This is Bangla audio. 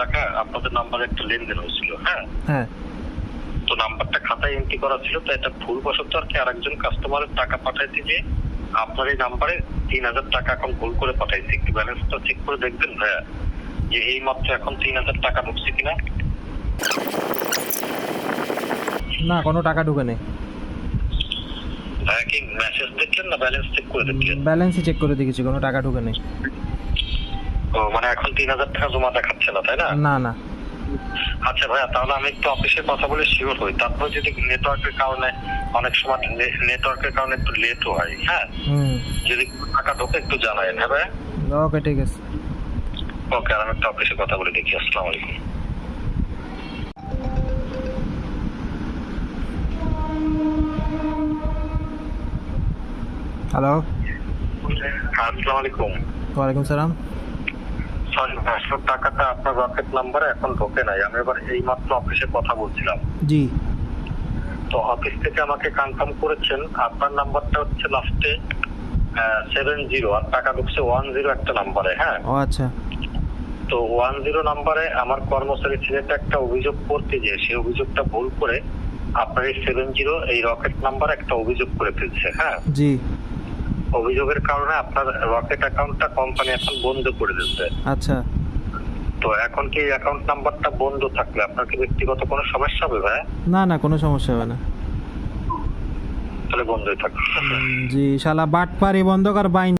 টাকা আপনাদের নাম্বারে একটা লেনদেন হয়েছিল হ্যাঁ? হ্যাঁ। তো নাম্বারটা খাতায় এন্ট্রি করা ছিল তো এটা ভুলবশত আর কি আরেকজন কাস্টমারের টাকা পাঠাইতে যে আপনার এই নাম্বারে তিন হাজার টাকা এখন ভুল করে পাঠাইছে। একটু ব্যালেন্সটা চেক করে দেখবেন ভাইয়া যে এই মাত্র এখন তিন হাজার টাকা ঢুকছে কিনা। না কোনো টাকা ঢুকে নেই। ভাইয়া কি মেসেজ দেখলেন না? ব্যালেন্স চেক করে দেখলেন? ব্যালেন্সই চেক করে দেখেছি কোনো টাকা ঢুকে নেই। ও মানে এখন তিন হাজার টাকা জমা দেখাচ্ছে না তাই না? না না। আচ্ছা ভাইয়া তাহলে আমি একটু অফিসে কথা বলে শিওর হই। তারপর যদি নেটওয়ার্কের কারণে অনেক সময় নেটওয়ার্কের কারণে একটু লেটও হয় হ্যাঁ? যদি টাকা ঢোকে একটু জানায়েন হ্যাঁ ভাইয়া? ওকে ঠিক আছে। ওকে আর আমি একটু অফিসে কথা বলে দেখি আসসালামু আলাইকুম। হ্যালো। হ্যাঁ, আসসালামু আলাইকুম। ওয়ালাইকুম সালাম। সরি আসল টাকাটা আপনার রকেট নাম্বারে এখন ঢোকে নাই। আমি এবার এই মাত্র অফিসে কথা বলছিলাম। জি। তো অফিস থেকে আমাকে কনফার্ম করেছেন আপনার নাম্বারটা হচ্ছে লাস্টে সেভেন জিরো আর টাকা ঢুকছে ওয়ান জিরো একটা নাম্বারে হ্যাঁ? ও আচ্ছা। তো ওয়ান জিরো নাম্বারে আমার কর্মচারী ছেলেটা একটা অভিযোগ করতে গিয়ে সেই অভিযোগটা ভুল করে আপনার এই সেভেন জিরো এই রকেট নাম্বার একটা অভিযোগ করে ফেলছে হ্যাঁ? জি। অভিযোগের কারণে আপনার রকেট অ্যাকাউন্টটা কোম্পানি এখন বন্ধ করে দিচ্ছে। আচ্ছা। তো এখন কি অ্যাকাউন্ট নাম্বারটা বন্ধ থাকলে আপনার কি ব্যক্তিগত কোনো সমস্যা হবে ভাই? না না কোনো সমস্যা হবে না। তাহলে বন্ধই থাকবে জি শালা বাটপারি বন্ধ কর বাইন